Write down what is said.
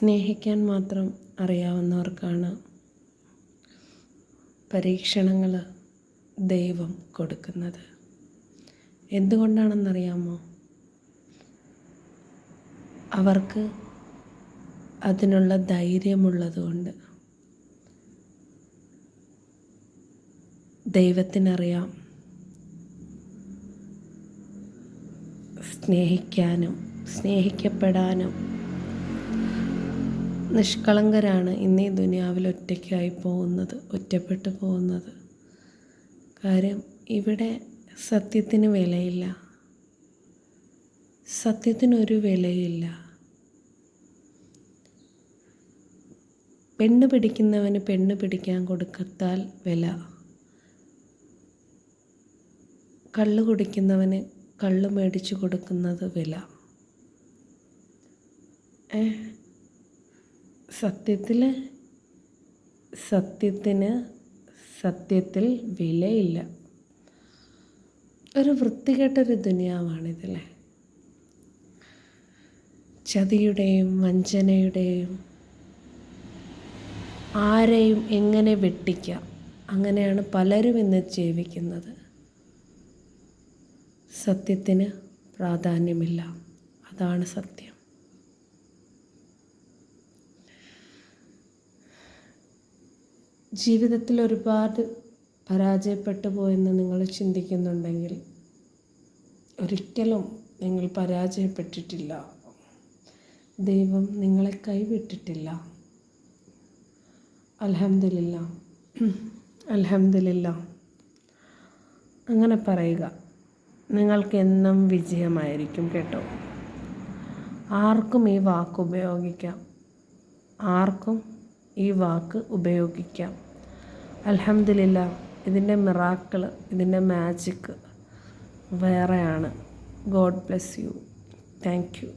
സ്നേഹിക്കാൻ മാത്രം അറിയാവുന്നവർക്കാണ് പരീക്ഷണങ്ങൾ ദൈവം കൊടുക്കുന്നത്. എന്തുകൊണ്ടാണെന്നറിയാമോ? അവർക്ക് അതിനുള്ള ധൈര്യമുള്ളതുകൊണ്ട്. ദൈവത്തിനറിയാം സ്നേഹിക്കാനും സ്നേഹിക്കപ്പെടാനും നിഷ്കളങ്കരാണ് ഇന്ന് ദുനിയാവിൽ ഒറ്റയ്ക്കായി പോകുന്നത് ഒറ്റപ്പെട്ടു പോകുന്നത്. കാര്യം ഇവിടെ സത്യത്തിന് വിലയില്ല. സത്യത്തിനൊരു വിലയില്ല. പെണ്ണ് പിടിക്കുന്നവന് പെണ്ണ് പിടിക്കാൻ കൊടുക്കത്താൽ വില. കള്ള് കുടിക്കുന്നവന് കള്ള് മേടിച്ചു കൊടുക്കുന്നത് വില. സത്യത്തിൽ സത്യത്തിന് സത്യത്തിൽ വിലയില്ല. ഒരു വൃത്തികെട്ടൊരു ദുനിയാവാണിതല്ലേ ചതിയുടെയും വഞ്ചനയുടെയും ആരെയും എങ്ങനെ വെട്ടിക്കാം? അങ്ങനെയാണ് പലരും ഇന്ന് ജീവിക്കുന്നത്. സത്യത്തിന് പ്രാധാന്യമില്ല. അതാണ് സത്യം. ജീവിതത്തിൽ ഒരുപാട് പരാജയപ്പെട്ടു പോയെന്ന് നിങ്ങൾ ചിന്തിക്കുന്നുണ്ടെങ്കിൽ ഒരിക്കലും നിങ്ങൾ പരാജയപ്പെട്ടിട്ടില്ല. ദൈവം നിങ്ങളെ കൈവിട്ടിട്ടില്ല. അലഹമില്ല അലഹമില്ല അങ്ങനെ പറയുക. നിങ്ങൾക്ക് എന്നും വിജയമായിരിക്കും കേട്ടോ. ആർക്കും ഈ വാക്ക് ഉപയോഗിക്കാം. ആർക്കും ഈ വാക്ക് ഉപയോഗിക്കാം. അലഹമില്ല ഇതിന്റെ മിറാക്കിൾ ഇതിന്റെ മാജിക്ക് വേറെയാണ്. God bless you thank you